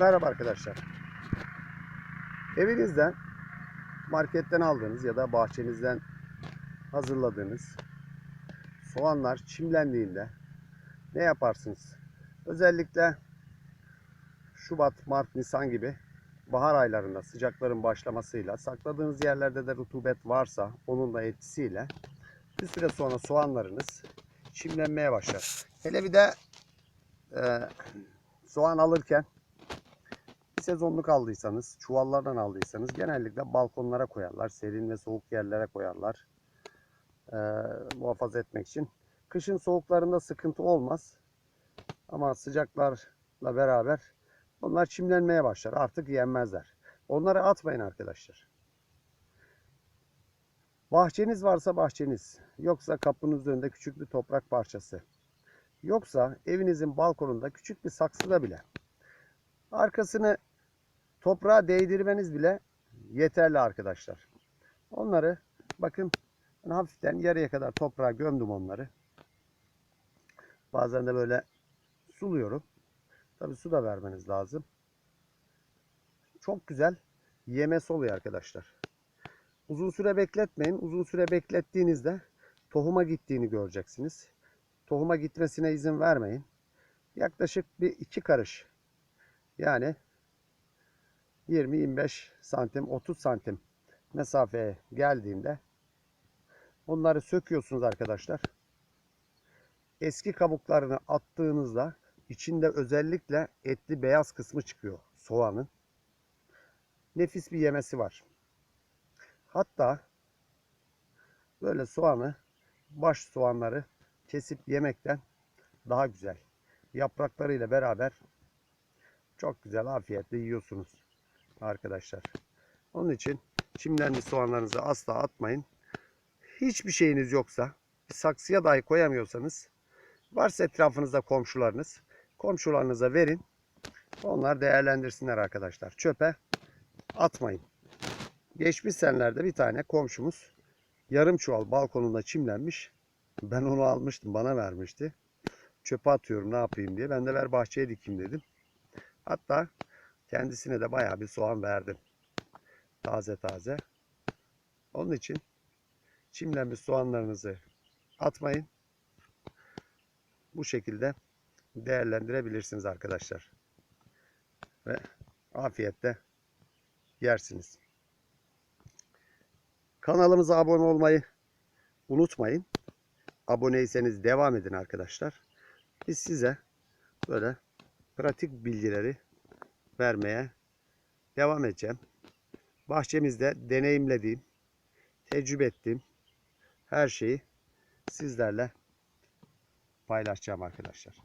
Merhaba arkadaşlar. Evinizden, marketten aldığınız ya da bahçenizden hazırladığınız soğanlar çimlendiğinde ne yaparsınız? Özellikle Şubat, Mart, Nisan gibi bahar aylarında sıcakların başlamasıyla sakladığınız yerlerde de rutubet varsa onun da etkisiyle bir süre sonra soğanlarınız çimlenmeye başlar. Hele bir de e, soğan alırken bir sezonluk aldıysanız, çuvallardan aldıysanız genellikle balkonlara koyarlar. Serin ve soğuk yerlere koyarlar. Ee, muhafaza etmek için. Kışın soğuklarında sıkıntı olmaz. Ama sıcaklarla beraber onlar çimlenmeye başlar. Artık yenmezler. Onları atmayın arkadaşlar. Bahçeniz varsa bahçeniz. Yoksa kapınız önünde küçük bir toprak parçası. Yoksa evinizin balkonunda küçük bir saksıda bile arkasını toprağa değdirmeniz bile yeterli arkadaşlar. Onları bakın hafiften yarıya kadar toprağa gömdüm onları. Bazen de böyle suluyorum. Tabi su da vermeniz lazım. Çok güzel yemesi oluyor arkadaşlar. Uzun süre bekletmeyin. Uzun süre beklettiğinizde tohuma gittiğini göreceksiniz. Tohuma gitmesine izin vermeyin. Yaklaşık bir iki karış yani 20-25 santim 30 santim mesafeye geldiğinde bunları söküyorsunuz arkadaşlar. Eski kabuklarını attığınızda içinde özellikle etli beyaz kısmı çıkıyor soğanın. Nefis bir yemesi var. Hatta böyle soğanı baş soğanları kesip yemekten daha güzel. Yapraklarıyla beraber çok güzel afiyetle yiyorsunuz arkadaşlar. Onun için çimlenmiş soğanlarınızı asla atmayın. Hiçbir şeyiniz yoksa saksıya dahi koyamıyorsanız varsa etrafınızda komşularınız komşularınıza verin. Onlar değerlendirsinler arkadaşlar. Çöpe atmayın. Geçmiş senelerde bir tane komşumuz yarım çuval balkonunda çimlenmiş. Ben onu almıştım bana vermişti. Çöpe atıyorum ne yapayım diye. Ben de ver bahçeye dikeyim dedim. Hatta kendisine de bayağı bir soğan verdim. Taze taze. Onun için çimlenmiş soğanlarınızı atmayın. Bu şekilde değerlendirebilirsiniz arkadaşlar. Ve afiyetle yersiniz. Kanalımıza abone olmayı unutmayın. Aboneyseniz devam edin arkadaşlar. Biz size böyle pratik bilgileri vermeye devam edeceğim. Bahçemizde deneyimlediğim, tecrübe ettiğim her şeyi sizlerle paylaşacağım arkadaşlar.